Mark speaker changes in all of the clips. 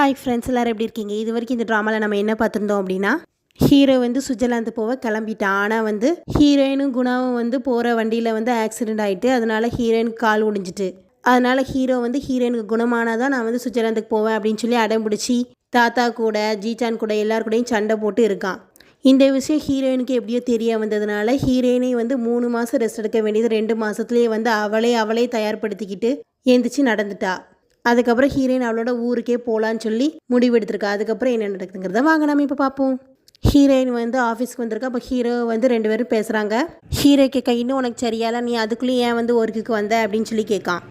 Speaker 1: Hi friends எல்லோரும் எப்படி இருக்கீங்க? இது வரைக்கும் இந்த ட்ராமாவில் நம்ம என்ன பார்த்துருந்தோம் அப்படின்னா ஹீரோ வந்து சுவிட்சர்லாந்து போக கிளம்பிட்டான். ஆனால் வந்து ஹீரோயினும் குணாவும் வந்து போகிற வண்டியில் வந்து ஆக்சிடென்ட் ஆகிட்டு அதனால ஹீரோயினுக்கு கால் ஒடிஞ்சிட்டு. அதனால் ஹீரோ வந்து ஹீரோயினுக்கு குணமானாதான் நான் வந்து சுவிட்சர்லாந்துக்கு போவேன் அப்படின்னு சொல்லி அடம் பிடிச்சி தாத்தா கூட ஜீச்சான் கூட எல்லார் கூடயும் சண்டை போட்டு இருக்கான். இந்த விஷயம் ஹீரோயினுக்கு எப்படியோ தெரிய வந்ததுனால ஹீரோயினை வந்து மூணு மாதம் ரெஸ்ட் எடுக்க வேண்டியது ரெண்டு மாதத்துலேயே வந்து அவளே அவளே தயார்படுத்திக்கிட்டு எந்திரிச்சு நடந்துட்டா. அதுக்கப்புறம் ஹீரோயின் அவளோட ஊருக்கே போகலான்னு சொல்லி முடிவெடுத்திருக்கா. அதுக்கப்புறம் என்ன நடக்குதுங்கிறத வாங்க நம்ம இப்போ பார்ப்போம் ஹீரோயின் வந்து ஆஃபீஸ்க்கு வந்திருக்கா. அப்போ ஹீரோ வந்து ரெண்டு பேரும் பேசுகிறாங்க ஹீரோ கேட்க இன்னும் உனக்கு சரியால நீ அதுக்குள்ளேயும் ஏன் வந்து ஒர்க்குக்கு வந்த? அப்படின்னு சொல்லி கேட்கான்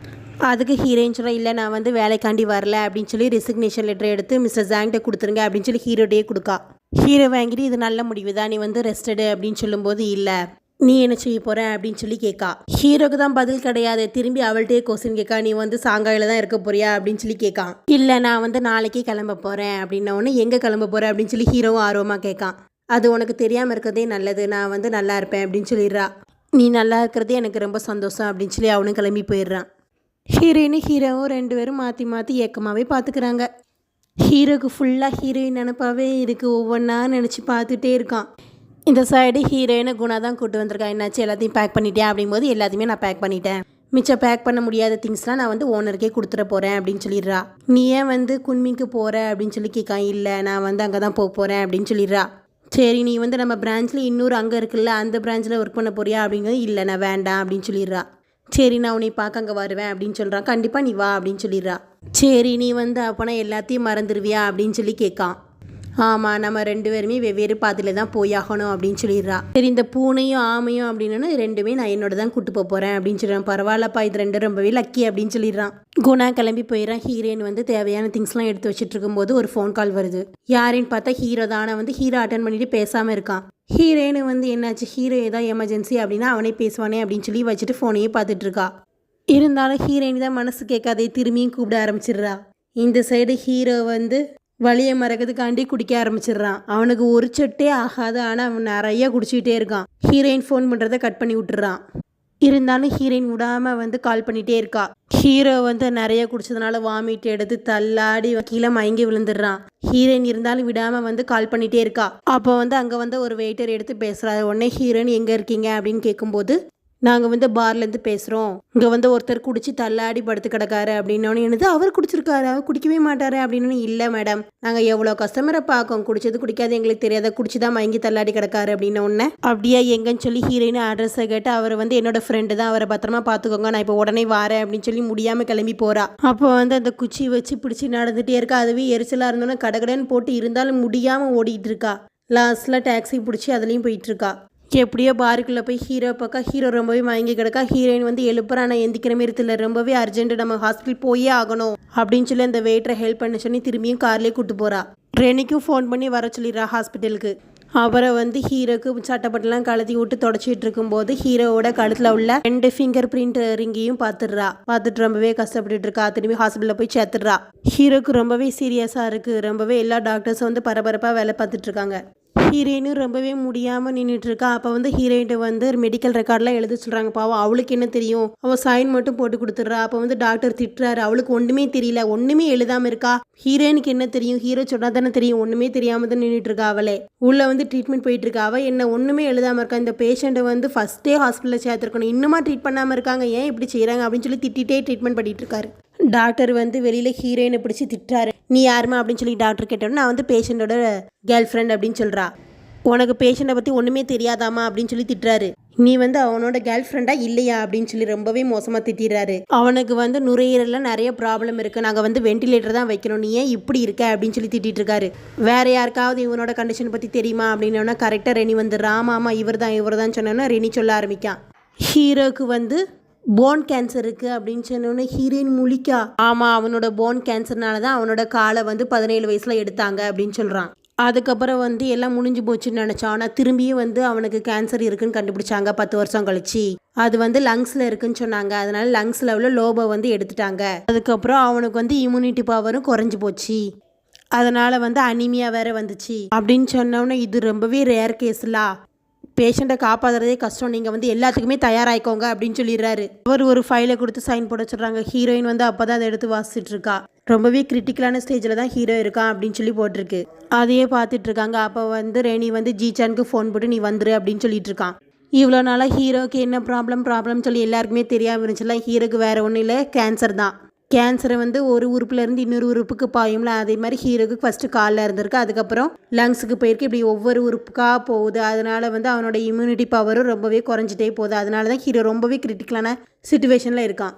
Speaker 1: அதுக்கு ஹீரோயின் சொல்ல இல்லை நான் வந்து வேலைக்காண்டி வரல அப்படின்னு சொல்லி ரெசிக்னேஷன் லெட்டர் எடுத்து மிஸ்டர் ஜாங்கிட்ட கொடுத்துருங்க அப்படின்னு சொல்லி ஹீரோடையே கொடுக்கா. ஹீரோ வாங்கிட்டு இது நல்ல முடிவு தான் நீ வந்து ரெஸ்டடு அப்படின்னு சொல்லும்போது இல்லை. நீ என்ன செய்ய போற அப்படின்னு சொல்லி கேட்கா ஹீரோக்கு தான் பதில் கிடையாது. திரும்பி அவள்கிட்டயே கொஸ்டின் கேட்கா நீ வந்து சாங்காயில தான் இருக்க போறியா அப்படின்னு சொல்லி கேட்கான் இல்லை நான் வந்து நாளைக்கே கிளம்ப போறேன் அப்படின்ன உடனே எங்கே கிளம்ப போற அப்படின்னு சொல்லி ஹீரோவும் ஆர்வமாக கேட்கான் அது உனக்கு தெரியாமல் இருக்கிறதே நல்லது. நான் வந்து நல்லா இருப்பேன் அப்படின்னு சொல்லிடுறா. நீ நல்லா இருக்கிறதே எனக்கு ரொம்ப சந்தோஷம் அப்படின்னு சொல்லி அவனும் கிளம்பி போயிடுறான். ஹீரோயினும் ஹீரோவும் ரெண்டு பேரும் மாற்றி மாற்றி ஏக்கமாகவே பார்த்துக்கிறாங்க ஹீரோக்கு ஃபுல்லாக ஹீரோயின் நினப்பாவே இருக்குது ஒவ்வொன்றா நினச்சி பார்த்துட்டே இருக்கான். இந்த சைடு ஹீரோயினை குணா தான் கூட்டு வந்திருக்கா. என்னாச்சு? எல்லாத்தையும் பேக் பண்ணிட்டேன் அப்படிங்கும்போது எல்லாத்தையுமே நான் பேக் பண்ணிட்டேன். மிச்சம் பேக் பண்ண முடியாத திங்ஸ்லாம் நான் வந்து ஓனருக்கே கொடுத்துட போகிறேன் அப்படின்னு சொல்லிடுறா. நீ ஏன் வந்து குன்மிக்கு போகிற அப்படின்னு சொல்லி கேட்கான். இல்லை நான் வந்து அங்கே தான் போக போகிறேன் அப்படின்னு சொல்லிடுறா. சரி நீ வந்து நம்ம பிரான்ச்சில் இன்னொரு அங்கே இருக்குல்ல அந்த பிரான்ச்சில் ஒர்க் பண்ண போறியா? அப்படிங்கிறது இல்லை நான் வேண்டாம் அப்படின்னு சொல்லிடுறா. சரி நான் உன்னை பார்க்க அங்கே வருவேன் அப்படின்னு சொல்கிறான் கண்டிப்பாக நீ வா அப்படின்னு சொல்லிடுறா. சரி நீ வந்து அப்போனா எல்லாத்தையும் மறந்துடுவியா அப்படின்னு சொல்லி கேட்கான். ஆமாம் நம்ம ரெண்டு பேருமே வெவ்வேறு பாதையில் தான் போயாகணும் அப்படின்னு சொல்லிடுறா. சரி இந்த பூனையும் ஆமையும் அப்படின்னு ரெண்டுமே நான் என்னோட தான் கூட்டு போக போகிறேன் அப்படின்னு சொல்கிறான் பரவாயில்லப்பா இது ரெண்டும் ரொம்பவே லக்கி அப்படின்னு சொல்லிடுறான். குணா கிளம்பி போயிடறான். ஹீரோயின் வந்து தேவையான திங்ஸ்லாம் எடுத்து வச்சுட்டு இருக்கும்போது ஒரு ஃபோன் கால் வருது. யாருன்னு பார்த்தா ஹீரோ தான். ஆனால் வந்து ஹீரோ அட்டன் பண்ணிட்டு பேசாமல் இருக்கான். ஹீரோயின் வந்து என்னாச்சு? ஹீரோ ஏதாவது எமர்ஜென்சி அப்படின்னா அவனே பேசுவானே அப்படின்னு சொல்லி வச்சுட்டு ஃபோனையே பார்த்துட்டு இருக்கா. இருந்தாலும் ஹீரோயின் தான் மனசு கேட்காதே திரும்பியும் கூப்பிட ஆரம்பிச்சிடுறா. இந்த சைடு ஹீரோ வந்து வழியை மறக்கிறதுக்காண்டி குடிக்க ஆரம்பிச்சிடுறான். அவனுக்கு ஒரு சொட்டே ஆகாது. ஆனால் அவன் நிறைய குடிச்சிக்கிட்டே இருக்கான். ஹீரோயின் ஃபோன் பண்ணுறதை கட் பண்ணி விட்டுறான். இருந்தாலும் ஹீரோயின் விடாமல் வந்து கால் பண்ணிகிட்டே இருக்கா. ஹீரோ வந்து நிறைய குடிச்சதுனால வாமிட் எடுத்து தள்ளாடி கீழே மயங்கி விழுந்துடுறான். ஹீரோயின் இருந்தாலும் விடாமல் வந்து கால் பண்ணிகிட்டே இருக்கா. அப்போ வந்து அங்கே வந்து ஒரு வெயிட்டர் எடுத்து பேசுகிறாரு உடனே ஹீரோயின் எங்கே இருக்கீங்க? அப்படின்னு கேட்கும்போது நாங்கள் வந்து பார்லேருந்து பேசுகிறோம் இங்கே வந்து ஒருத்தர் குடிச்சு தள்ளாடி படுத்து கிடக்காரு அப்படின்னோன்னு என்னது அவர் குடிச்சிருக்காரு அவர் குடிக்கவே மாட்டாரு அப்படின்னு இல்லை மேடம் நாங்கள் எவ்வளோ கஸ்டமரை பார்க்கோம் குடிச்சது குடிக்காது எங்களுக்கு தெரியாத குடிச்சு தான் மயங்கி தள்ளாடி கிடக்காரு அப்படின்னு ஒன்று அப்படியே எங்கன்னு சொல்லி ஹீரோயின் அட்ரஸை கேட்டு அவர் வந்து என்னோட ஃப்ரெண்டு தான் அவரை பத்திரமா பார்த்துக்கோங்க நான் இப்போ உடனே வரேன் அப்படின்னு சொல்லி முடியாமல் கிளம்பி போகிறா அப்போ வந்து அந்த குச்சி வச்சு பிடிச்சி நடந்துகிட்டே இருக்கா அதுவே எரிச்சலாக இருந்தோன்னா கடகடன்னு போட்டு இருந்தாலும் முடியாமல் ஓடிட்டு இருக்கா. லாஸ்ட்டில் டாக்ஸி பிடிச்சி அதுலேயும் போயிட்டு இருக்கா. எப்படியோ பாருக்குள்ளே போய் ஹீரோ பக்கம் ஹீரோ ரொம்பவே மயங்கி கிடக்கா. ஹீரோயின் வந்து எழுப்புற. நான் எந்திக்கிற மாரி ரொம்பவே அர்ஜென்ட் நம்ம ஹாஸ்பிட்டல் போயே ஆகணும் அப்படின்னு சொல்லி அந்த வெயிட்டரை ஹெல்ப் பண்ண சொல்லி திரும்பியும் கார்லேயே கூட்டு போகிறா ரெனிக்கும் ஃபோன் பண்ணி வர சொல்லிடுறா ஹாஸ்பிட்டலுக்கு அவரை வந்து ஹீரோக்கு சட்டப்பட்டெல்லாம் கழுத்தி விட்டு தொடச்சிட்டு இருக்கும்போது ஹீரோவோட கழுத்தில் உள்ள ரெண்டு ஃபிங்கர் பிரிண்ட் ரிங்கையும் பார்த்துடுறா. பார்த்துட்டு ரொம்பவே கஷ்டப்பட்டுட்டு இருக்கா. திரும்பி ஹாஸ்பிட்டலில் போய் சேர்த்துடுறா. ஹீரோக்கு ரொம்பவே சீரியஸாக இருக்குது ரொம்பவே எல்லா டாக்டர்ஸும் வந்து பரபரப்பாக வேலை பார்த்துட்டு இருக்காங்க. ஹீரோயினும் ரொம்பவே முடியாமல் நின்றுட்டு இருக்கா அப்போ வந்து ஹீரோயின்ட்டு வந்து மெடிக்கல் ரெக்கார்ட்லாம் எழுத சொல்கிறாங்க பாவம் அவளுக்கு என்ன தெரியும்? அவள் சைன் மட்டும் போட்டு கொடுத்துட்றா. அப்போ வந்து டாக்டர் திட்டுறாரு. அவளுக்கு ஒன்றுமே தெரியல. ஒன்றுமே எழுதாமல் இருக்கா. ஹீரோயினுக்கு என்ன தெரியும்? ஹீரோ சொன்னால் தானே தெரியும். ஒன்றுமே தெரியாமல் தான் நின்றுட்டு இருக்கா அவளே. உள்ளே வந்து ட்ரீட்மெண்ட் போயிட்டு இருக்கா அவள் என்ன ஒன்றுமே எழுதாமல் இருக்கா. இந்த பேஷண்ட்டை வந்து ஃபஸ்ட்டே ஹாஸ்பிட்டலில் சேர்த்துருக்கணும். இன்னுமா ட்ரீட் பண்ணாமல் இருக்காங்க. ஏன் இப்படி செய்கிறாங்க அப்படின்னு சொல்லி திட்டிகிட்டே ட்ரீட்மெண்ட் பண்ணிட்டு இருக்காரு டாக்டர் வந்து வெளியில் ஹீரோயினை பிடிச்சி திட்டுறாரு. நீ யாருமா அப்படின்னு சொல்லி டாக்டர் கேட்டோன்னு நான் வந்து பேஷண்ட்டோட கேர்ள் ஃப்ரெண்ட் அப்படின்னு சொல்கிறா உனக்கு பேஷண்ட்டை பற்றி ஒன்றுமே தெரியாதாமா அப்படின்னு சொல்லி திட்டுறாரு. நீ வந்து அவனோட கேர்ள் ஃப்ரெண்டா இல்லையா? அப்படின்னு சொல்லி ரொம்பவே மோசமாக திட்டிடுறாரு அவனுக்கு வந்து நுரையீரலில் நிறைய ப்ராப்ளம் இருக்குது நாங்கள் வந்து வெண்டிலேட்டர் தான் வைக்கணும். நீ ஏன் இப்படி இருக்க? அப்படின்னு சொல்லி திட்டிட்டு இருக்காரு. வேற யாருக்காவது இவனோட கண்டிஷன் பற்றி தெரியுமா? அப்படின்னா கரெக்டாக ரெனி வந்து ராமாமா இவர் தான் இவர் தான் சொன்னோன்னா ரெனி சொல்ல ஆரம்பிக்கான் ஹீரோக்கு வந்து போன் கேன்சர் இருக்குது அப்படின்னு சொன்னோடனே ஹீரோயின் முழிக்கா? ஆமாம் அவனோட போன் கேன்சர்னால தான் அவனோட காலை வந்து பதினேழு வயசில் எடுத்தாங்க அப்படின்னு சொல்கிறான் அதுக்கப்புறம் வந்து எல்லாம் முடிஞ்சு போச்சுன்னு நினச்சான் ஆனால் திரும்பியும் வந்து அவனுக்கு கேன்சர் இருக்குன்னு கண்டுபிடிச்சாங்க பத்து வருஷம் கழிச்சு. அது வந்து லங்ஸில் இருக்குன்னு சொன்னாங்க. அதனால லங்ஸ் லெவலில் லோபை வந்து எடுத்துட்டாங்க. அதுக்கப்புறம் அவனுக்கு வந்து இம்யூனிட்டி பவரும் குறைஞ்சி போச்சு. அதனால வந்து அனிமியா வேற வந்துச்சு. அப்படின்னு சொன்னோன்னே இது ரொம்பவே ரேர் கேஸ்லா பேஷண்ட்டை காப்பாற்றுறதே கஷ்டம். நீங்கள் வந்து எல்லாத்துக்குமே தயாராகிக்கோங்க அப்படின்னு சொல்லிடுறாரு. அவர் ஒரு ஃபைலை கொடுத்து சைன் போட சொல்கிறாங்க ஹீரோயின் வந்து அப்போ தான் அதை எடுத்து வாசிச்சுட்டு இருக்கா. ரொம்பவே கிரிட்டிக்கலான ஸ்டேஜில் தான் ஹீரோ இருக்கான் அப்படின்னு சொல்லி போட்டிருக்கு. அதையே பார்த்துட்டு இருக்காங்க. அப்போ வந்து ரேணி வந்து ஜிச்சானுக்கு ஃபோன் போட்டு நீ வந்துரு அப்படின்னு சொல்லிட்டு இருக்கான். இவ்வளோ நாளாக ஹீரோக்கு என்ன ப்ராப்ளம் ப்ராப்ளம் சொல்லி எல்லாருக்குமே தெரியாமல் இருந்துச்சுல. ஹீரோக்கு வேறு ஒன்றும் இல்லை. கேன்சர் தான். கேன்சரை வந்து ஒரு உறுப்புல இருந்து இன்னொரு உறுப்புக்கு பாயும்ல அதே மாதிரி ஹீரோக்கு ஃபஸ்ட்டு காலில் இருந்திருக்கு. அதுக்கப்புறம் லங்ஸுக்கு போயிருக்கு. இப்படி ஒவ்வொரு உறுப்புக்காக போகுது. அதனால வந்து அவனோட இம்யூனிட்டி பவரும் ரொம்பவே குறைஞ்சிட்டே போகுது. அதனால தான் ஹீரோ ரொம்பவே கிரிட்டிக்கலான சுச்சுவேஷனில் இருக்கான்.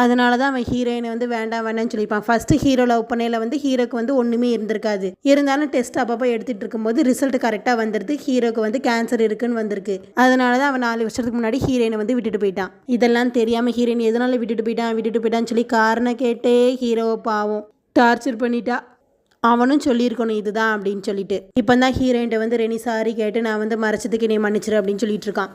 Speaker 1: அதனால தான் அவன் ஹீரோயினை வந்து வேண்டாம் வேண்டாம்னு சொல்லியிருப்பான். ஃபஸ்ட்டு ஹீரோ லவ் பண்ணையில் வந்து ஹீரோக்கு வந்து ஒன்றுமே இருந்திருக்காது. இருந்தாலும் டெஸ்ட் அப்பப்போ எடுத்துகிட்டு இருக்கும்போது ரிசல்ட் கரெக்டாக வந்துடுது ஹீரோக்கு வந்து கேன்சர் இருக்குன்னு வந்திருக்கு. அதனால தான் அவன் நாலு வருஷத்துக்கு முன்னாடி ஹீரோயினை வந்து விட்டுட்டு போயிட்டான். இதெல்லாம் தெரியாமல் ஹீரோயின் எதனால விட்டுட்டு போயிட்டான் விட்டுட்டு போயிட்டான்னு சொல்லி காரணம் கேட்டே ஹீரோவை பாவம் டார்ச்சர் பண்ணிட்டா. அவனும் சொல்லியிருக்கணும் இதுதான் அப்படின்னு சொல்லிட்டு. இப்போ தான் ஹீரோயின்ட்ட வந்து ரெனி சாரி கேட்டு நான் வந்து மறைச்சதுக்கு நீ மன்னிச்சிரு அப்படின்னு சொல்லிட்டு இருக்கான்.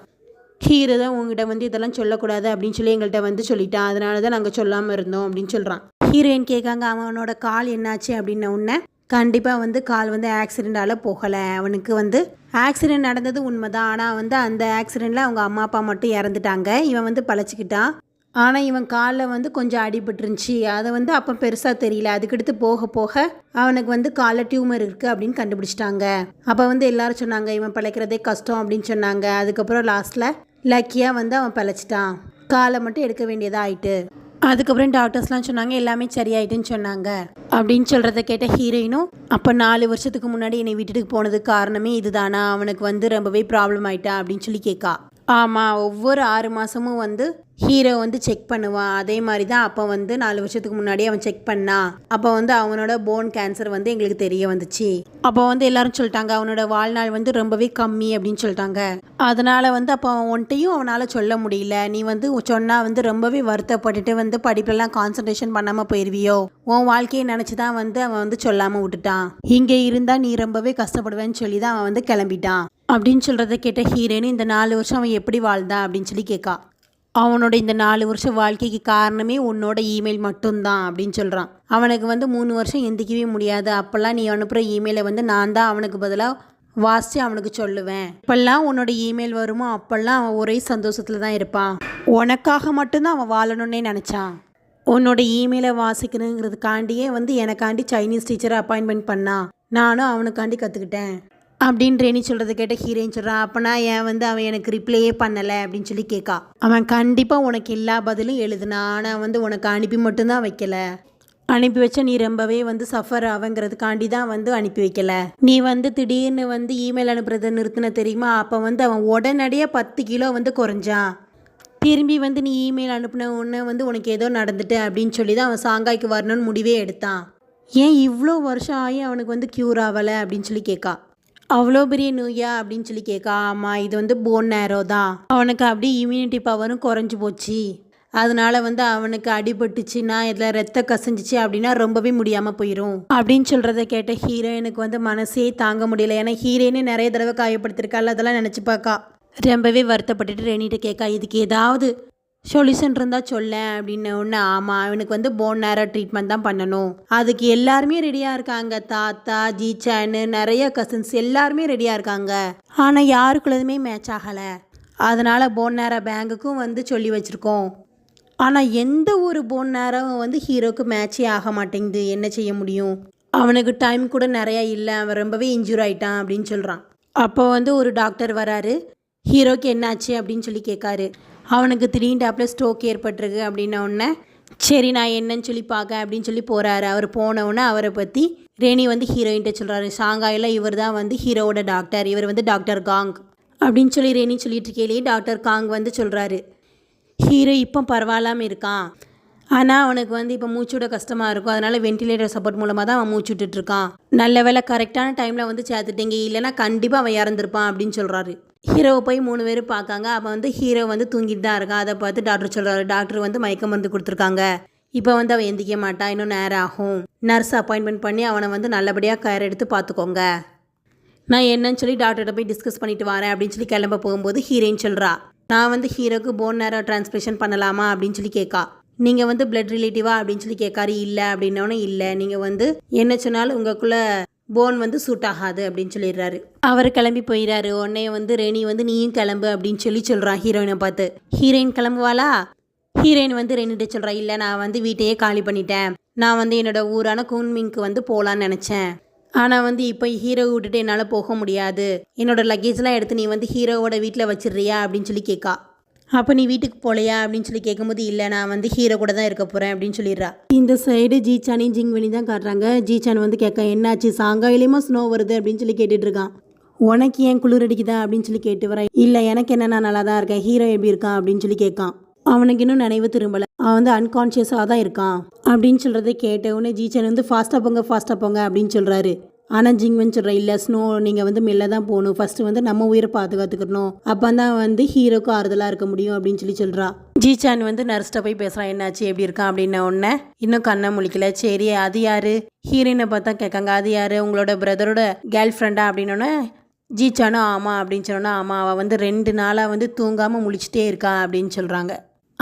Speaker 1: ஹீரோ தான் உங்ககிட்ட வந்து இதெல்லாம் சொல்லக்கூடாது அப்படின்னு சொல்லி எங்கள்கிட்ட வந்து சொல்லிட்டான் அதனால தான் நாங்கள் சொல்லாமல் இருந்தோம் அப்படின்னு சொல்கிறான் ஹீரோயின் கேட்காங்க அவனோட கால் என்னாச்சு? அப்படின்ன உடனே கண்டிப்பாக வந்து கால் வந்து ஆக்சிடெண்ட்டால் போகலை. அவனுக்கு வந்து ஆக்சிடெண்ட் நடந்தது உண்மைதான். ஆனால் வந்து அந்த ஆக்சிடெண்ட்டில் அவங்க அம்மா அப்பா மட்டும் இறந்துட்டாங்க. இவன் வந்து பழச்சிக்கிட்டான். ஆனால் இவன் காலில் வந்து கொஞ்சம் அடிபட்டுருந்துச்சி. அதை வந்து அப்போ பெருசாக தெரியல. அதுக்கடுத்து போக போக அவனுக்கு வந்து காலில் டியூமர் இருக்குது அப்படின்னு கண்டுபிடிச்சிட்டாங்க. அப்போ வந்து எல்லாரும் சொன்னாங்க இவன் பிழைக்கிறதே கஷ்டம் அப்படின்னு சொன்னாங்க. அதுக்கப்புறம் லாஸ்ட்டில் லக்கியாக வந்து அவன் பிழைச்சிட்டான். காலை மட்டும் எடுக்க வேண்டியதாக ஆயிட்டு. அதுக்கப்புறம் டாக்டர்ஸ்லாம் சொன்னாங்க எல்லாமே சரியாயிட்டுன்னு சொன்னாங்க. அப்படின்னு சொல்கிறத கேட்ட ஹீரோயினும் அப்போ நாலு வருஷத்துக்கு முன்னாடி என்னை வீட்டுக்கு போனதுக்கு காரணமே இதுதானா? அவனுக்கு வந்து ரொம்பவே ப்ராப்ளம் ஆயிட்டா அப்படின்னு சொல்லி கேட்கா ஆமாம் ஒவ்வொரு ஆறு மாதமும் வந்து ஹீரோ வந்து செக் பண்ணுவான் அதே மாதிரி தான் அப்போ வந்து நாலு வருஷத்துக்கு முன்னாடி அவன் செக் பண்ணான் அப்போ வந்து அவனோட போன் கேன்சர் வந்து எங்களுக்கு தெரிய வந்துச்சு. அப்போ வந்து எல்லாரும் சொல்லிட்டாங்க அவனோட வாழ்நாள் வந்து ரொம்பவே கம்மி அப்படின்னு சொல்லிட்டாங்க. அதனால வந்து அப்போ அவன் ஒன்ட்டையும் அவனால் சொல்ல முடியல. நீ வந்து சொன்னால் வந்து ரொம்பவே வருத்தப்பட்டுட்டு வந்து படிப்புலலாம் கான்சன்ட்ரேஷன் பண்ணாமல் போயிருவியோ? உன் வாழ்க்கையை நினச்சி தான் வந்து அவன் வந்து சொல்லாமல் விட்டுட்டான். இங்கே இருந்தால் நீ ரொம்பவே கஷ்டப்படுவேன்னு சொல்லி தான் அவன் வந்து கிளம்பிட்டான். அப்படின்னு சொல்கிறத கேட்ட ஹீரோயின் இந்த நாலு வருஷம் அவன் எப்படி வாழ்ந்தான் அப்படின்னு சொல்லி கேட்கா அவனோட இந்த நாலு வருஷம் வாழ்க்கைக்கு காரணமே உன்னோட இமெயில் மட்டும்தான் அப்படின்னு சொல்கிறான் அவனுக்கு வந்து மூணு வருஷம் எந்திக்கவே முடியாது. அப்போல்லாம் நீ அனுப்புகிற இமெயிலை வந்து நான் தான் அவனுக்கு பதிலாக வாசித்து அவனுக்கு சொல்லுவேன். இப்போல்லாம் உன்னோட இமெயில் வருமோ அப்போல்லாம் அவன் ஒரே சந்தோஷத்தில் தான் இருப்பான். உனக்காக மட்டும்தான் அவன் வாழணுன்னே நினச்சான். உன்னோட இமெயிலை வாசிக்கணுங்கிறதுக்காண்டியே வந்து எனக்காண்டி சைனீஸ் டீச்சரை அப்பாயின்மெண்ட் பண்ணான் நானும் அவனுக்காண்டி கற்றுக்கிட்டேன் அப்படின்னு ரேணி சொல்கிறத கேட்ட ஹீரோயின் சொல்கிறான் அப்போனா ஏன் வந்து அவன் எனக்கு ரிப்ளையே பண்ணலை? அப்படின்னு சொல்லி கேட்கா அவன் கண்டிப்பாக உனக்கு எல்லா பதிலும் எழுதுனா ஆனால் வந்து உனக்கு அனுப்பி மட்டும்தான் வைக்கல. அனுப்பி வச்ச நீ ரொம்பவே வந்து சஃபர் ஆவங்கிறதுக்காண்டி தான் வந்து அனுப்பி வைக்கல. நீ வந்து திடீர்னு வந்து இமெயில் அனுப்புறதை நிறுத்தின தெரியுமா? அப்போ வந்து அவன் உடனடியாக பத்து கிலோ வந்து குறைஞ்சான். திரும்பி வந்து நீ இமெயில் அனுப்பின உடனே வந்து உனக்கு ஏதோ நடந்துட்டு அப்படின்னு சொல்லி தான் அவன் சாங்காய்க்கு வரணும்னு முடிவே எடுத்தான். ஏன் இவ்வளோ வருஷம் ஆகி அவனுக்கு வந்து க்யூர் ஆகலை அப்படின்னு சொல்லி கேட்கா அவ்வளோ பெரிய நோயா அப்படின்னு சொல்லி கேட்கா ஆமாம் இது வந்து போன் நேரோ தான். அவனுக்கு அப்படியே இம்யூனிட்டி பவரும் குறைஞ்சி போச்சு. அதனால வந்து அவனுக்கு அடிபட்டுச்சுன்னா இதில் ரத்த கசஞ்சிச்சு அப்படின்னா ரொம்பவே முடியாமல் போயிடும் அப்படின்னு சொல்கிறத கேட்ட ஹீரோயினுக்கு வந்து மனசே தாங்க முடியல. ஏன்னா ஹீரோயினே நிறைய தடவை காயப்படுத்திருக்காள் அதெல்லாம் நினச்சி பார்க்கா. ரொம்பவே வருத்தப்பட்டுட்டு ரெனிட்ட கேட்கா இதுக்கு ஏதாவது சொல்யூஷன் இருந்தால் சொல்ல அப்படின்னு ஒன்று ஆமாம் அவனுக்கு வந்து போன் நேர ட்ரீட்மெண்ட் தான் பண்ணணும். அதுக்கு எல்லாருமே ரெடியாக இருக்காங்க. தாத்தா ஜீச்சான்னு நிறைய கசின்ஸ் எல்லாருமே ரெடியாக இருக்காங்க. ஆனால் யாருக்குள்ளதுமே மேட்ச் ஆகலை. அதனால் போன் நேர பேங்குக்கும் வந்து சொல்லி வச்சுருக்கோம். ஆனால் எந்த ஒரு போன் நேரம் வந்து ஹீரோக்கு மேட்சே ஆக மாட்டேங்குது. என்ன செய்ய முடியும்? அவனுக்கு டைம் கூட நிறையா இல்லை. அவன் ரொம்பவே இன்ஜூர் ஆயிட்டான் அப்படின்னு சொல்கிறான் அப்போ வந்து ஒரு டாக்டர் வராரு. ஹீரோக்கு என்னாச்சு? அப்படின்னு சொல்லி கேட்காரு. அவனுக்கு திடீர்னு ஸ்ட்ரோக் ஏற்பட்டிருக்கு அப்படின்ன சரி நான் என்னன்னு சொல்லி பார்க்க அப்படின்னு சொல்லி போகிறாரு அவர் போனவுடனே அவரை பற்றி ரேணி வந்து ஹீரோயின்ட்ட சொல்கிறாரு ஷாங்காயில் இவர் தான் வந்து ஹீரோவோட டாக்டர் இவர் வந்து டாக்டர் காங் அப்படின்னு சொல்லி ரேணி சொல்லிட்டு இருக்கையிலேயே டாக்டர் காங் வந்து சொல்கிறாரு ஹீரோ இப்போ பரவாயில்லாமல் இருக்கான். ஆனால் அவனுக்கு வந்து இப்போ மூச்சுவிட கஷ்டமாக இருக்கும். அதனால் வென்டிலேட்டர் சப்போர்ட் மூலமாக தான் அவன் மூச்சு விட்டுட்டு இருக்கான். நல்ல வேலை கரெக்டான டைமில் வந்து சேர்த்துட்டீங்க இல்லைன்னா கண்டிப்பாக அவன் இறந்துருப்பான் அப்படின்னு சொல்கிறாரு ஹீரோவை போய் மூணு பேர் பார்க்காங்க. அப்போ வந்து ஹீரோ வந்து தூங்கிட்டு தான் இருக்கான். அதை பார்த்து டாக்டர் சொல்கிறாரு டாக்டர் வந்து மயக்க மருந்து கொடுத்துருக்காங்க. இப்போ வந்து அவன் எந்திக்க மாட்டான். இன்னும் நேரம் ஆகும். நர்ஸ் அப்பாயின்மெண்ட் பண்ணி அவனை வந்து நல்லபடியாக கேர் எடுத்து பார்த்துக்கோங்க. நான் என்னன்னு சொல்லி டாக்டர்கிட்ட போய் டிஸ்கஸ் பண்ணிட்டு வரேன் அப்படின்னு சொல்லி கிளம்ப போகும்போது ஹீரோயின் சொல்கிறா நான் வந்து ஹீரோக்கு போன் நேரம் டிரான்ஸ்பிளேஷன் பண்ணலாமா அப்படின்னு சொல்லி கேட்கா. நீங்கள் வந்து பிளட் ரிலேட்டிவா அப்படின்னு சொல்லி கேட்காரு இல்லை அப்படின்னோடனே இல்லை நீங்கள் வந்து என்ன சொன்னாலும் உங்களுக்குள்ள போன் வந்து சூட் ஆகாது அப்படின்னு சொல்லிடுறாரு. அவர் கிளம்பி போயிடுறாரு உடனே வந்து ரெனி வந்து நீயும் கிளம்பு அப்படின்னு சொல்லி சொல்கிறான் ஹீரோயினை பார்த்து. ஹீரோயின் கிளம்புவாளா? ஹீரோயின் வந்து ரெனிட்ட சொல்கிறா இல்லை நான் வந்து வீட்டையே காலி பண்ணிட்டேன். நான் வந்து என்னோட ஊரான கூன்மிங்க்கு வந்து போகலான்னு நினச்சேன். ஆனால் வந்து இப்போ ஹீரோ விட்டுட்டு என்னால் போக முடியாது. என்னோட லக்கேஜ்லாம் எடுத்து நீ வந்து ஹீரோவோட வீட்டில் வச்சிடுறியா? அப்படின்னு சொல்லி கேட்கா. அப்போ நீ வீட்டுக்கு போகலையா அப்படின்னு சொல்லி கேட்கும்போது இல்லை நான் வந்து ஹீரோ கூட தான் இருக்க போகிறேன் அப்படின்னு சொல்லிடுறா. இந்த சைடு ஜீச்சானையும் ஜிங்வனி தான் காட்டுறாங்க. ஜீச்சான் வந்து கேட்க என்னாச்சு? சாங்காயிலையுமா ஸ்னோ வருது? அப்படின்னு சொல்லி கேட்டுட்டு இருக்கான் உனக்கு ஏன் குளிர் அடிக்குதா? அப்படின்னு சொல்லி கேட்டு வரேன் இல்லை எனக்கு என்ன நான் நல்லா தான் இருக்கேன். ஹீரோ எப்படி இருக்கான்? அப்படின்னு சொல்லி கேட்கான். அவனுக்கு இன்னும் நினைவு திரும்பலை. அவன் வந்து அன்கான்ஷியஸாக தான் இருக்கான் அப்படின்னு சொல்கிறத கேட்ட உடனே ஜீச்சன் வந்து ஃபாஸ்ட்டாக போங்க ஃபாஸ்ட்டாக போங்க அப்படின்னு சொல்கிறாரு ஆனால் ஜிங்வன் சொல்கிற இல்லை ஸ்னோ நீங்கள் வந்து மெல்ல தான் போகணும். ஃபஸ்ட்டு வந்து நம்ம உயிரை பாதுகாத்துக்கணும். அப்போ தான் வந்து ஹீரோக்கு ஆறுதலாக இருக்க முடியும் அப்படின்னு சொல்லி சொல்கிறா ஜீச்சான் வந்து நர்ஸ்ட்ட போய் பேசுகிறான் என்னாச்சு? எப்படி இருக்கான் அப்படின்ன உடனே இன்னும் கண்ணை முழிக்கல. சரி அது யாரு? ஹீரோயினை பார்த்தா கேட்காங்க. அது யாரு? உங்களோட பிரதரோட கேர்ள் ஃப்ரெண்டா அப்படின்னோடனே ஜீச்சானோ ஆமாம் அப்படின்னு சொன்னோன்னா ஆமாம் அவள் வந்து ரெண்டு நாளாக வந்து தூங்காமல் முழிச்சிட்டே இருக்கா அப்படின்னு சொல்கிறாங்க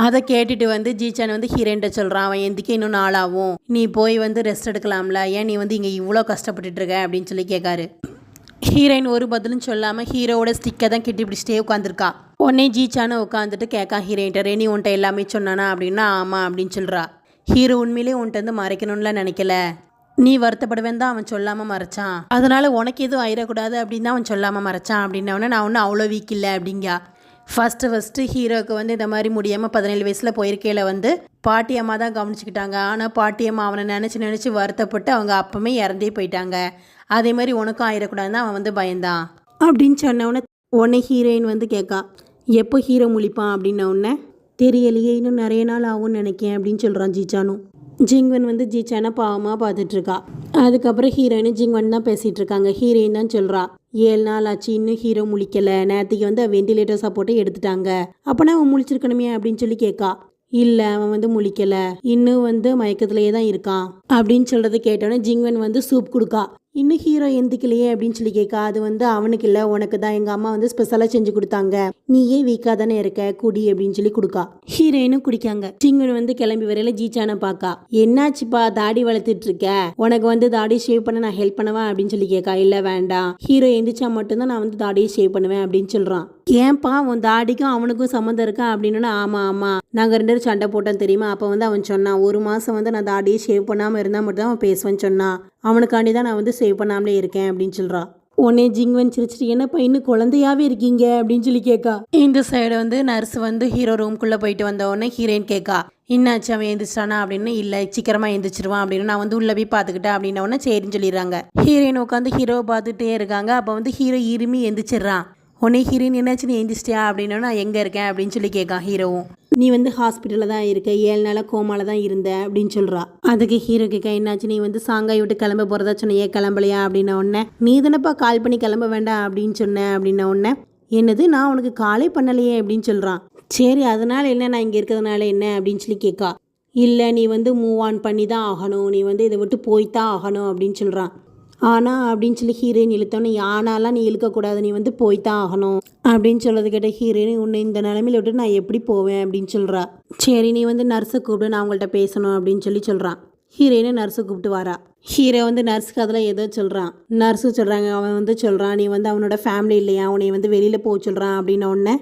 Speaker 1: அதை கேட்டுட்டு வந்து ஜீச்சான் வந்து ஹீரோயின்ட்ட சொல்கிறான் அவன் எந்திக்க இன்னும் நாளாகும். நீ போய் வந்து ரெஸ்ட் எடுக்கலாம்ல. ஏன் நீ வந்து இங்கே இவ்வளோ கஷ்டப்பட்டுட்டு இருக்க? அப்படின்னு சொல்லி கேட்காரு ஹீரோயின் ஒரு பதிலும் சொல்லாமல் ஹீரோவோட ஸ்டிக்கை தான் கிட்டி பிடிச்சிட்டே உட்காந்துருக்கா. உடனே ஜீச்சானு உட்காந்துட்டு கேட்கா ஹீரோயின்ட்ட ரெனி உன்ட்ட எல்லாமே சொன்னானா? அப்படின்னா ஆமாம் அப்படின்னு சொல்கிறா ஹீரோ உண்மையிலே உன்ட்ட வந்து மறைக்கணும்லாம் நினைக்கல. நீ வருத்தப்படுவேன் தான் அவன் சொல்லாமல் மறைச்சான். அதனால உனக்கு எதுவும் ஆயிடக்கூடாது அப்படின்னு தான் அவன் சொல்லாமல் மறைச்சான் அப்படின்னவொடனே நான் ஒன்றும் அவ்வளோ வீக் இல்லை அப்படிங்கா. ஃபஸ்ட்டு ஃபஸ்ட்டு ஹீரோவுக்கு வந்து இந்த மாதிரி முடியாமல் பதினேழு வயசில் போயிருக்கையில் வந்து பாட்டி அம்மா தான் கவனிச்சுக்கிட்டாங்க. ஆனால் பாட்டி அம்மா அவனை நினச்சி நினச்சி வருத்தப்பட்டு அவங்க அப்பமே இறந்தே போயிட்டாங்க. அதே மாதிரி உனக்கும் ஆயிடக்கூடாதுன்னு அவன் வந்து பயந்தான். அப்படின்னு சொன்ன உடனே ஹீரோயின் வந்து கேட்கா எப்போ ஹீரோ முழிப்பான்? அப்படின்ன உடனே தெரியலையே இன்னும் நிறைய நாள் ஆகும்னு நினைக்கேன் அப்படின்னு சொல்கிறான் ஜீச்சானும் ஜிங்வன் வந்து ஜீச்சானை பாவமாக பார்த்துட்ருக்கா அதுக்கப்புறம் ஹீரோயினும் ஜிங்வன் தான் பேசிகிட்டு இருக்காங்க. ஹீரோயின் தான் சொல்கிறா ஏழு நாள் ஆச்சு இன்னும் ஹீரோ முழிக்கலை. நேற்றுக்கு வந்து வெண்டிலேட்டர் சப்போர்ட்டை எடுத்துட்டாங்க. அப்போனா அவன் முழிச்சிருக்கணுமே அப்படின்னு சொல்லி கேட்கா இல்லை அவன் வந்து முழிக்கலை. இன்னும் வந்து மயக்கத்திலேயே தான் இருக்கான். அப்படின்னு சொல்கிறத கேட்டோன்னே ஜிங்வன் வந்து சூப் கொடுக்கா. இன்னும் ஹீரோ எந்திக்கலையே அப்படின்னு சொல்லி கேட்கா அது வந்து அவனுக்கு இல்லை உனக்கு தான். எங்கள் அம்மா வந்து ஸ்பெஷலாக செஞ்சு கொடுத்தாங்க. நீயே வீக்காக தானே இருக்க குடி அப்படின்னு சொல்லி கொடுக்கா. ஹீரோயினும் குடிக்காங்க. சிங்கன் வந்து கிளம்பி வரையில ஜீச்சான பாக்கா என்னாச்சுப்பா தாடி வளர்த்துட்டு இருக்க? உனக்கு வந்து தாடி ஷேவ் பண்ண நான் ஹெல்ப் பண்ணவா அப்படின்னு சொல்லி கேட்கா. இல்லை வேண்டாம். ஹீரோ எந்திரிச்சா மட்டும்தான் நான் வந்து தாடியை ஷேவ் பண்ணுவேன் அப்படின்னு சொல்கிறான் ஏன்பா உன் தாடிக்கும் அவனுக்கும் சம்மந்தம் இருக்கா அப்படின்னு ஆமாம் ஆமாம் நாங்கள் ரெண்டு பேரும் சண்டை போட்டோம் தெரியுமா? அப்போ வந்து அவன் சொன்னான் ஒரு மாதம் வந்து நான் தாடியை ஷேவ் பண்ணாமல் இருந்தால் மட்டும் தான் அவன் பேசுவேன்னு சொன்னான் அவனுக்காண்டி தான் நான் வந்து சேவ் பண்ணாமலே இருக்கேன் அப்படின்னு சொல்கிறான் உன்னே ஜிங்வன் சிரிச்சிட்டு என்னப்பா இன்னும் குழந்தையாவே இருக்கீங்க? அப்படின்னு சொல்லி கேட்கா இந்த சைடு வந்து நர்ஸ் வந்து ஹீரோ ரூம்குள்ளே போயிட்டு வந்த உடனே ஹீரோயின் கேட்கா என்னாச்சு? அவன் எந்திரிச்சிட்டானா அப்படின்னு இல்லை சீக்கிரமாக எழுந்திரிச்சிருவான் அப்படின்னு நான் வந்து உள்ளே போய் பார்த்துக்கிட்டேன் அப்படின்ன உடனே சரின்னு சொல்லிடுறாங்க. ஹீரோயின் உட்காந்து ஹீரோவை பார்த்துட்டே இருக்காங்க. அப்போ வந்து ஹீரோ இருமி எந்திரிச்சிடுறான். உன்னை ஹீரோயின் என்னாச்சு? நீ எந்திரிச்சிட்டியா அப்படின்னா நான் எங்கே இருக்கேன்? அப்படின்னு சொல்லி கேட்கான் ஹீரோவும் நீ வந்து ஹாஸ்பிட்டலில் தான் இருக்க. ஏழு நாளாக கோமால தான் இருந்த அப்படின்னு சொல்கிறா அதுக்கு ஹீரோ கேட்க என்னாச்சு? நீ வந்து சாங்காய் விட்டு கிளம்ப போகிறதா சொன்னியே? கிளம்பலையா? அப்படின்ன உடனே நீ தானப்பா கால் பண்ணி கிளம்ப வேண்டாம் அப்படின்னு சொன்னேன் அப்படின்ன உடனே என்னது? நான் உனக்கு காலே பண்ணலையே? அப்படின்னு சொல்கிறான் சரி அதனால் என்ன? நான் இங்கே இருக்கிறதுனால என்ன? அப்படின்னு சொல்லி கேட்கா. இல்லை நீ வந்து மூவ் ஆன் பண்ணி தான் ஆகணும். நீ வந்து இதை விட்டு போய்த்தான் ஆகணும் அப்படின்னு சொல்கிறான் ஆனால் அப்படின்னு சொல்லி ஹீரோயின் இழுத்தோன்னே ஆனாலாம் நீ இழுக்கக்கூடாது நீ வந்து போய் தான் ஆகணும். அப்படின்னு சொல்லது கேட்ட ஹீரோயின் உன்னை இந்த நிலமையில விட்டு நான் எப்படி போவேன்? அப்படின்னு சொல்கிறா சரி நீ வந்து நர்ஸை கூப்பிட்டு நான் அவங்கள்ட்ட பேசணும் அப்படின்னு சொல்லி சொல்கிறான் ஹீரோயினை நர்ஸை கூப்பிட்டு வரா. ஹீரோ வந்து நர்ஸுக்கு அதில் ஏதோ சொல்கிறான் நர்ஸு சொல்கிறாங்க அவன் வந்து சொல்கிறான் நீ வந்து அவனோட ஃபேமிலி இல்லையா? அவனை வந்து வெளியில் போக சொல்கிறான் அப்படின்ன உடனே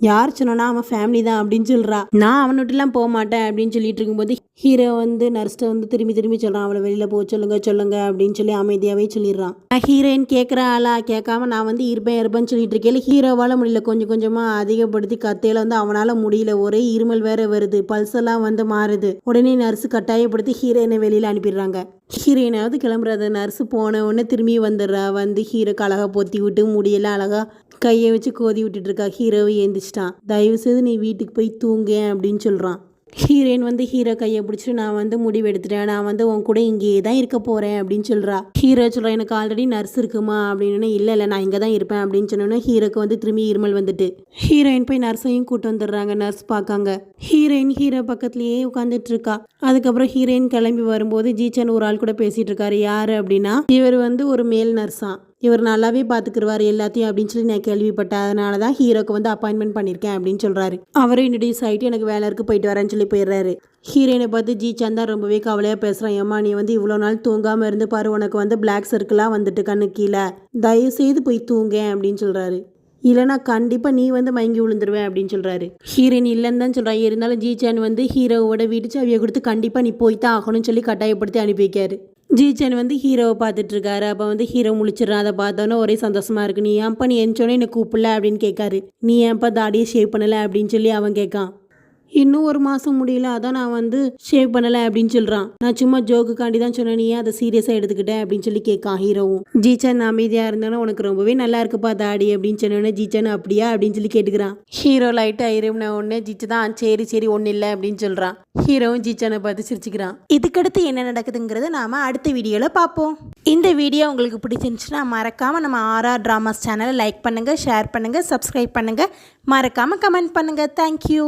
Speaker 1: யார் சொன்னா அவன் ஃபேமிலி தான் அப்படின்னு சொல்கிறா நான் அவனை போக மாட்டேன் அப்படின்னு சொல்லிட்டு இருக்கும்போது ஹீரோ வந்து நர்ஸ்ட்டை வந்து திரும்பி திரும்பி சொல்கிறான் அவளை வெளியில் போக சொல்லுங்க சொல்லுங்க அப்படின்னு சொல்லி அமைதியாகவே சொல்லிடுறான். ஹீரோயின் கேட்குற ஆளா கேட்காம நான் வந்து இருப்பேன் இருப்பேன்னு சொல்லிட்டு இருக்கேன் ஹீரோவால் முடியல. கொஞ்சம் கொஞ்சமாக அதிகப்படுத்தி கத்தையில் வந்து அவனால் முடியல. ஒரே இருமல் வேற வருது. பல்ஸ் வந்து மாறுது. உடனே நர்ஸ் கட்டாயப்படுத்தி ஹீரோயினை வெளியில் அனுப்பிடுறாங்க. ஹீரோயினாவது கிளம்புறது. நர்ஸு போன உடனே திரும்பி வந்துடுறா. வந்து ஹீரோக்கு அழகாக பொத்தி விட்டு முடியெல்லாம் அழகாக கையை வச்சு கோதி விட்டுட்டு இருக்கா ஹீரோவை ஏந்திச்சிட்டான். தயவு செய்து நீ வீட்டுக்கு போய் தூங்க அப்படின்னு சொல்கிறான் ஹீரோயின் வந்து ஹீரோ கையை பிடிச்சிட்டு நான் வந்து முடிவு எடுத்துட்டேன். நான் வந்து உன் கூட இங்கேயே தான் இருக்க போகிறேன் அப்படின்னு சொல்கிறா ஹீரோ சொல்கிறா எனக்கு ஆல்ரெடி நர்ஸ் இருக்குமா? அப்படின்னு இல்லை இல்லை. நான் இங்கே தான் இருப்பேன் அப்படின்னு சொன்னோன்னே ஹீரோக்கு வந்து திரும்பி இருமல் வந்துட்டு. ஹீரோயின் போய் நர்ஸையும் கூட்டு வந்துடுறாங்க. நர்ஸ் பார்க்காங்க. ஹீரோயின் ஹீரோ பக்கத்துலேயே உட்காந்துட்டு இருக்கா அதுக்கப்புறம் ஹீரோயின் கிளம்பி வரும்போது ஜீச்சன் ஒரு ஆள் கூட பேசிகிட்டு இருக்காரு யார்? அப்படின்னா இவர் வந்து ஒரு மேல் நர்ஸா இவர் நல்லாவே பார்த்துக்குருவார் எல்லாத்தையும் அப்படின்னு சொல்லி நான் கேள்விப்பட்டேன். அதனால தான் ஹீரோக்கு வந்து அப்பாயின்மெண்ட் பண்ணியிருக்கேன் அப்படின்னு சொல்கிறாரு அவரும் இன்ட்ரடியூஸ் ஆகிட்டு எனக்கு வேலை இருக்கு போயிட்டு வரேன்னு சொல்லி போயிடுறாரு. ஹீரோயினை பார்த்து ஜி சந்தா ரொம்பவே கவலையாக பேசுகிறான் ஏம்மா நீ வந்து இவ்வளோ நாள் தூங்காமல் இருந்து பாரு உனக்கு வந்து பிளாக் சர்க்கிளாக வந்துட்டு கண்ணு கீழே. தயவு செய்து போய் தூங்க அப்படின்னு சொல்கிறாரு இல்லைனா கண்டிப்பாக நீ வந்து மயங்கி விழுந்துருவேன் அப்படின்னு சொல்கிறாரு ஹீரோயின் இல்லைன்னு தான் சொல்கிறாங்க இருந்தாலும் ஜிச்சான் வந்து ஹீரோவோட வீட்டு சாவியை கொடுத்து கண்டிப்பாக நீ போய் தான் ஆகணும்னு சொல்லி கட்டாயப்படுத்தி அனுப்பி வைக்காரு. ஜிச்சான் வந்து ஹீரோவை பார்த்துட்ருக்காரு. அப்போ வந்து ஹீரோ முழிச்சிடறான். அதை பார்த்தோன்னே ஒரே சந்தோஷமாக இருக்கு. நீ ஏன்ப்பா நீ எஞ்சோன்னே என்னை கூப்பிடல? அப்படின்னு கேட்காரு. நீ ஏன்ப்பா தாடியை ஷேவ் பண்ணலை? அப்படின்னு சொல்லி அவன் கேட்கான். இன்னும் ஒரு மாதம் முடியல அதான் நான் வந்து ஷேவ் பண்ணலை அப்படின்னு சொல்கிறான் நான் சும்மா ஜோக்குக்காண்டி தான் சொன்னேன் நீ அதை சீரியஸாக எடுத்துக்கிட்டேன் அப்படின்னு சொல்லி கேட்கான் ஹீரோவும் ஜீச்சன் அமைதியாக இருந்தாலும் உனக்கு ரொம்பவே நல்லா இருக்குப்பா தாடி அப்படின்னு சொன்னோன்னே ஜீச்சன் அப்படியா? அப்படின்னு சொல்லி கேட்டுக்கிறான். ஹீரோ லைட்டாக இருமுன உடனே ஜீச்சு தான் சரி சரி ஒன்றும் இல்லை அப்படின்னு சொல்கிறான் ஹீரோவும் ஜீச்சனை பார்த்து சிரிச்சுக்கிறான். இதுக்கடுத்து என்ன நடக்குதுங்கிறத நாம் அடுத்த வீடியோவில் பார்ப்போம். இந்த வீடியோ உங்களுக்கு பிடிச்சிருந்துச்சுன்னா மறக்காமல் நம்ம ஆர்ஆர் ட்ராமாஸ் சேனலை லைக் பண்ணுங்கள் ஷேர் பண்ணுங்கள் சப்ஸ்கிரைப் பண்ணுங்கள் மறக்காமல் கமெண்ட் பண்ணுங்கள் தேங்க்யூ